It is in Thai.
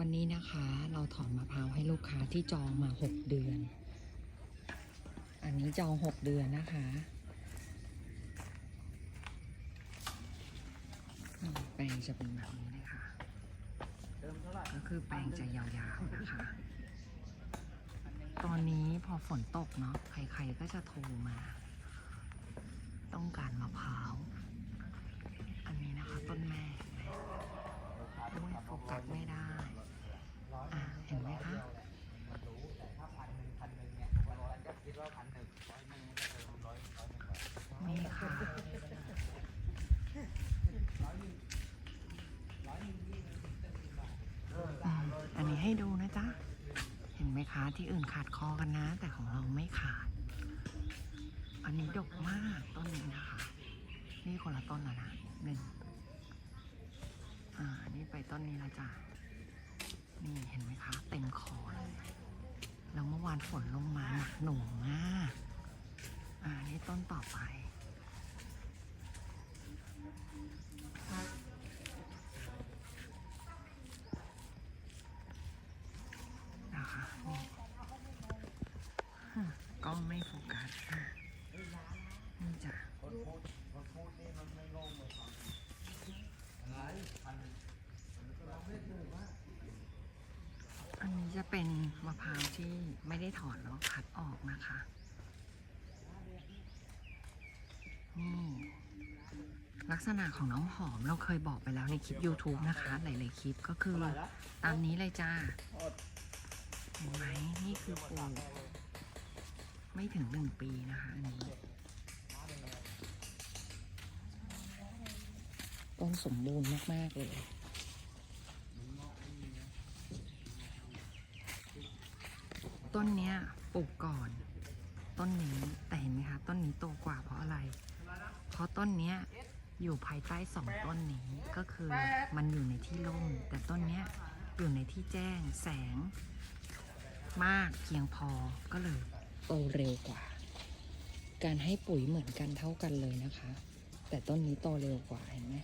วันนี้นะคะเราถอนมะพร้าวให้ลูกค้าที่จองมาหกเดือน อันนี้จองหกเดือนนะคะ แปลงจะเป็นแบบนี้เลยค่ะก็คือแปลงจะยาวๆนะคะ ตอนนี้พอฝนตกเนาะใครๆก็จะโทรมา ต้องการมะพร้าว อันนี้นะคะต้นแม่เห็นไหมโอ้ยโฟกัสไม่ได้ อะเห็นไหมคะ นี่ค่ะ อืมอันนี้ ให้ดูนะจ๊ะ เห็นไหมคะที่อื่นขาดคอกันนะ แต่ของเราไม่ขาด อันนี้ดกมากต้นนี้นะคะ นี่คนละต้นแล้วนะหนึ่งอ่านี่ไปต้นนี้ล้วจ้ะนี่เห็นไหมคะ เต็มคอเลยแล้วเมื่อวานฝนลงมาหนักหน่วงมากอ่านี่ต้นต่อไป นะคะนี่ฮะ กล้องไม่โฟกัสค่ะนี่จ้ะอันนี้จะเป็นมะพร้าวที่ไม่ได้ถอนแล้วคัดออกนะคะ นี่ ลักษณะของน้ำหอมเราเคยบอกไปแล้วในคลิป YouTube นะคะ หลาย ๆ คลิปก็คือ ตามนี้เลยจ้า เห็นไหมนี่คือปลูกไม่ถึงหนึ่งปีนะคะอันนี้ต้นสมบูรณ์มาก ๆ เลยต้นเนี้ยปลูกก่อน ต้นนี้แต่เห็นไหมคะ ต้นนี้โตกว่าเพราะอะไร เพราะต้นเนี้ยอยู่ภายใต้สองต้นนี้ก็คือมันอยู่ในที่ร่มแต่ต้นเนี้ยอยู่ในที่แจ้งแสง มากเพียงพอก็เลยโตเร็วกว่า การให้ปุ๋ยเหมือนกันเท่ากันเลยนะคะ แต่ต้นนี้โตเร็วกว่าเห็นไหม